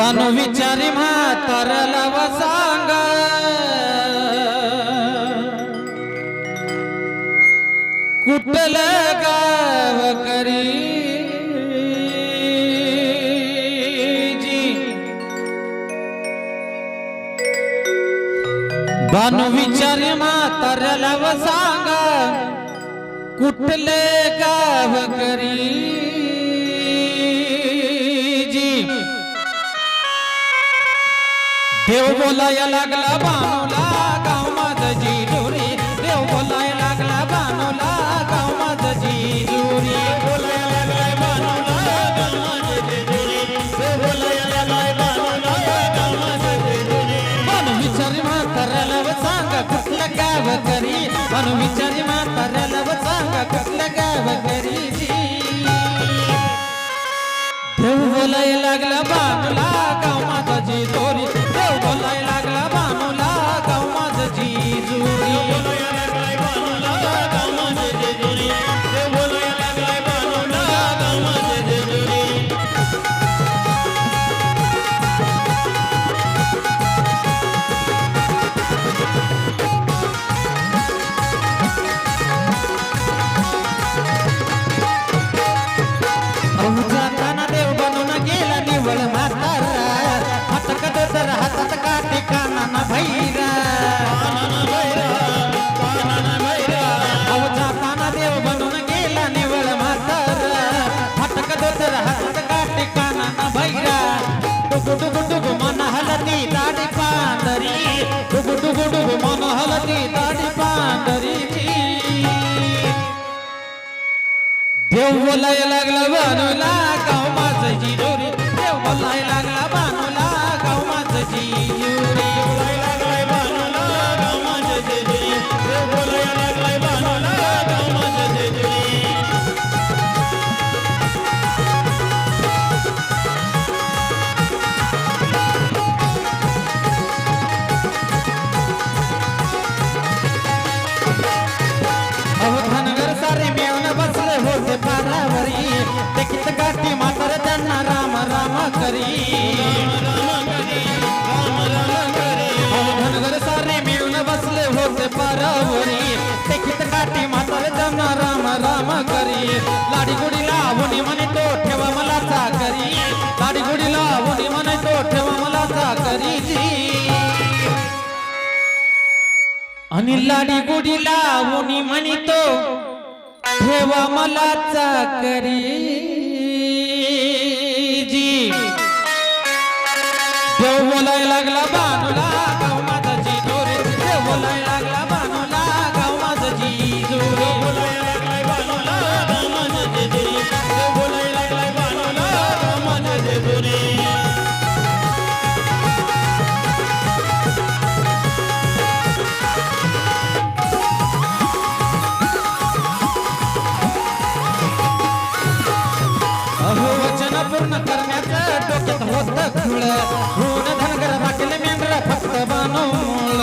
बानो विचारी म्हाताऱ्याला व सांग कुठलं गाव करी? जी बानो विचारी म्हाताऱ्याला व सांग कुठले गाव करी? देव बोलाया लागला बानोला गाव माझं जिजुरी. देव बोलाया लागला बानोला गाव माझं जिजुरी. बोलाया लागलाय बानोला गाव माझं जिजुरी. देव बोलाया लागलाय बानोला गाव माझं जिजुरी. मन विचारी म्हाताऱ्याला गाव करी मन विचारी म्हाताऱ्याला गाव करी देव बोलाय लागला बानूला बोलायला लागला बानूला गाव माझं जिरो लाडी गुडी लावणी म्हणे तो ठेवा मला चाकरी लाडी गुडी लावणी म्हणे तो ठेवा मला चाकरी आणि लाडी गुडी लावून म्हणतो ठेवा मला चाकरी जी. देव बोलाय लागला बानूला. खुळ होऊन धनगर राखले मेंढर फक्त बानूळ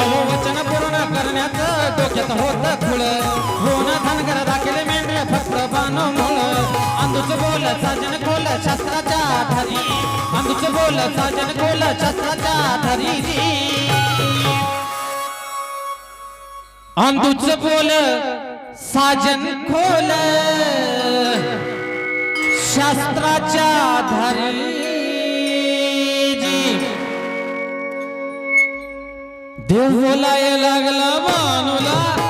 अहो वचन पूर्ण करण्याचं डोक्यात होत खुळ होऊन धनगर राखले मेंढर फक्त बोल साजन खोल शास्त्राच्या आधारी. अंदूच बोल साजन खोल शास्त्राच्या आधारी. अंदूच बोल साजन खोल. शास्त्राच्या आधारे जी. देव बोलाय लागला बानूला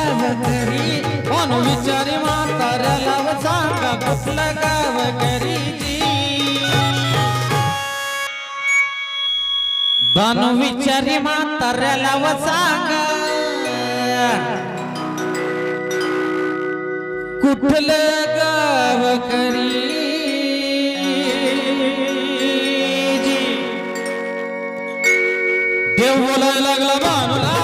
गाव करी कोण विचारी म्हाताऱ्याला सांगा कुठलं गाव करी विचारी म्हाताऱ्याला सांगा. कुठलं गाव करी जी. देव बोलायला लागला बानूला